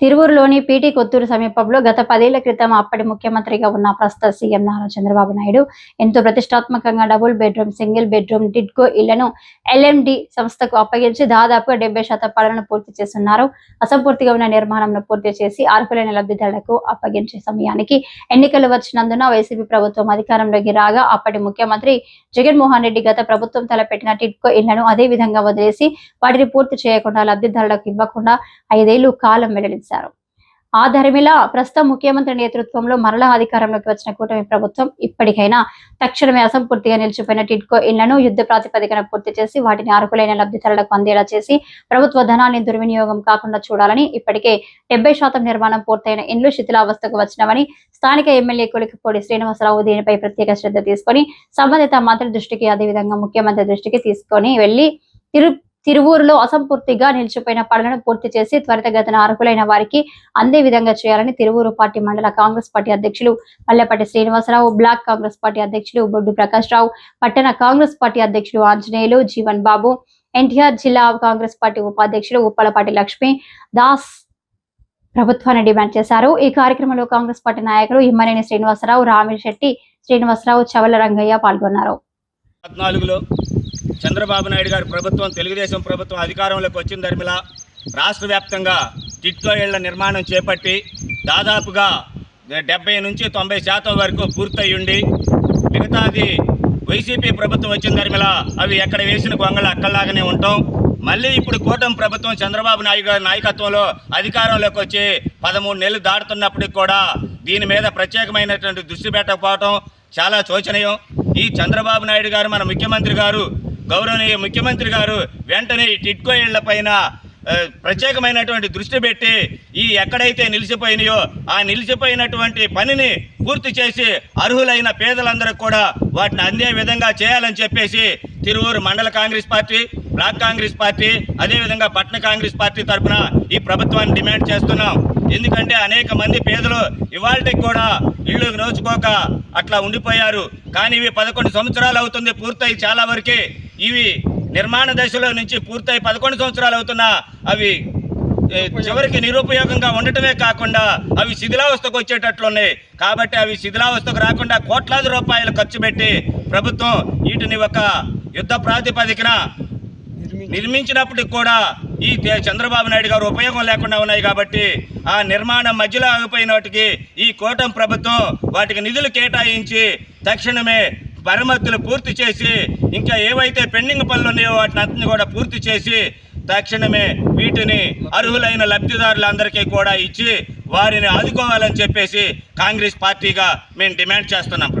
తిరువూరులోని PT Kotturu సమీపంలో గత పదేళ్ళ క్రితం అప్పటి ముఖ్యమంత్రిగా ఉన్న ప్రస్తుత సీఎం నారా చంద్రబాబు నాయుడు. ఎంతో ప్రతిష్టాత్మకంగా double bedroom single bedroom TIDCO ఇళ్ళను ఎల్ఎండి సంస్థకు అప్పగించి దాదాపుగా డెబ్బై శాతం పనులను పూర్తి చేస్తున్నారు. అసంపూర్తిగా ఉన్న నిర్మాణంను పూర్తి చేసి అర్హులైన లబ్ధిదారులకు అప్పగించే సమయానికి ఎన్నికలు వచ్చినందున వైసీపీ ప్రభుత్వం అధికారంలోకి రాగా అప్పటి ముఖ్యమంత్రి జగన్మోహన్ రెడ్డి గత ప్రభుత్వం తలపెట్టిన టిడ్కో ఇళ్ళను అదే విధంగా వదిలేసి వాటిని పూర్తి చేయకుండా లబ్ధిదారులకు ఇవ్వకుండా ఐదేళ్ళు కాలం వెల్లడించారు ఆ ధర్మిలా ప్రస్తుతం ముఖ్యమంత్రి నేతృత్వంలో మరలా అధికారంలోకి వచ్చిన కూటమి ప్రభుత్వం ఇప్పటికైనా తక్షణమే అసంపూర్తిగా నిలిచిపోయిన టిడ్కో ఇళ్ళను యుద్ధ ప్రాతిపదికన పూర్తి చేసి వాటిని అర్హులైన లబ్ధిదారులకు అందేలా చేసి ప్రభుత్వ ధనాన్ని దుర్వినియోగం కాకుండా చూడాలని ఇప్పటికే డెబ్బై శాతం నిర్మాణం పూర్తయిన ఇండ్లు శిథిలావస్థకు వచ్చినవని స్థానిక ఎమ్మెల్యే కొలికిపూడి శ్రీనివాసరావు దీనిపై ప్రత్యేక శ్రద్ధ తీసుకొని సంబంధిత మంత్రి దృష్టికి అదేవిధంగా ముఖ్యమంత్రి దృష్టికి తీసుకొని వెళ్ళి తిరు తిరువూరులో అసంపూర్తిగా నిలిచిపోయిన పనులను పూర్తి చేసి త్వరితగతిన అర్హులైన వారికి అందే విధంగా చేయాలని తిరువూరు పార్టీ మండల కాంగ్రెస్ పార్టీ అధ్యక్షులు Pallepatti Srinivasarao block congress party అధ్యక్షులు బొడ్డు ప్రకాష్ రావు పట్టణ కాంగ్రెస్ పార్టీ అధ్యక్షులు ఆంజనేయులు జీవన్ బాబు ఎన్టీఆర్ జిల్లా కాంగ్రెస్ పార్టీ ఉపాధ్యక్షులు ఉప్పలపాటి లక్ష్మి దాస్ ప్రభుత్వాన్ని డిమాండ్ చేశారు. ఈ కార్యక్రమంలో కాంగ్రెస్ పార్టీ నాయకులు ఇమ్మనేని శ్రీనివాసరావు రామిల్ శెట్టి శ్రీనివాసరావు చవల రంగయ్య పాల్గొన్నారు. చంద్రబాబు నాయుడు గారి ప్రభుత్వం తెలుగుదేశం ప్రభుత్వం అధికారంలోకి వచ్చిన ధర్మిలా రాష్ట్ర వ్యాప్తంగా టిట్కో ఇళ్ళ నిర్మాణం చేపట్టి దాదాపుగా డెబ్బై నుంచి తొంభై శాతం వరకు పూర్తయ్యుండి మిగతాది వైసీపీ ప్రభుత్వం వచ్చిన ధర్మిలా అవి ఎక్కడ వేసిన గొంగళ అక్కల్లాగానే ఉంటాం. మళ్ళీ ఇప్పుడు కూటమి ప్రభుత్వం చంద్రబాబు నాయుడు గారి నాయకత్వంలో అధికారంలోకి వచ్చి పదమూడు నెలలు దాటుతున్నప్పటికి కూడా దీని మీద ప్రత్యేకమైనటువంటి దృష్టి పెట్టకపోవటం చాలా శోచనీయం. ఈ చంద్రబాబు నాయుడు గారు మన ముఖ్యమంత్రి గారు గౌరవనీయ ముఖ్యమంత్రి గారు వెంటనే ఈ టిట్కో ఇళ్ళ పైన ప్రత్యేకమైనటువంటి దృష్టి పెట్టి ఈ ఎక్కడైతే నిలిచిపోయినాయో ఆ నిలిచిపోయినటువంటి పనిని పూర్తి చేసి అర్హులైన పేదలందరూ కూడా వాటిని అందే విధంగా చేయాలని చెప్పేసి తిరువూరు మండల congress party block congress party అదేవిధంగా పట్టణ కాంగ్రెస్ పార్టీ తరఫున ఈ ప్రభుత్వాన్ని డిమాండ్ చేస్తున్నాం. ఎందుకంటే అనేక మంది పేదలు ఇవాళకి కూడా ఇళ్ళు నోచుకోక అట్లా ఉండిపోయారు. కానీ ఇవి పదకొండు సంవత్సరాలు అవుతుంది పూర్తయి చాలా వరకే. ఇవి నిర్మాణ దశలో నుంచి పూర్తయి పదకొండు సంవత్సరాలు అవుతున్నా అవి చివరికి నిరుపయోగంగా ఉండటమే కాకుండా అవి శిథిలావస్థకు వచ్చేటట్లున్నాయి. కాబట్టి అవి శిథిలావస్థకు రాకుండా కోట్లాది రూపాయలు ఖర్చు పెట్టి ప్రభుత్వం వీటిని ఒక యుద్ధ ప్రాతిపదికన నిర్మించినప్పటికి కూడా ఈ చంద్రబాబు నాయుడు గారు ఉపయోగం లేకుండా ఉన్నాయి కాబట్టి ఆ నిర్మాణం మధ్యలో ఆగిపోయిన వాటికి ఈ కూటమి ప్రభుత్వం వాటికి నిధులు కేటాయించి తక్షణమే మరమ్మతులు పూర్తి చేసి ఇంకా ఏవైతే పెండింగ్ పనులు ఉన్నాయో వాటిని అన్ని కూడా పూర్తి చేసి తక్షణమే వీటిని అర్హులైన లబ్ధిదారులందరికీ కూడా ఇచ్చి వారిని ఆదుకోవాలని చెప్పేసి కాంగ్రెస్ పార్టీగా మేము డిమాండ్ చేస్తున్నాం.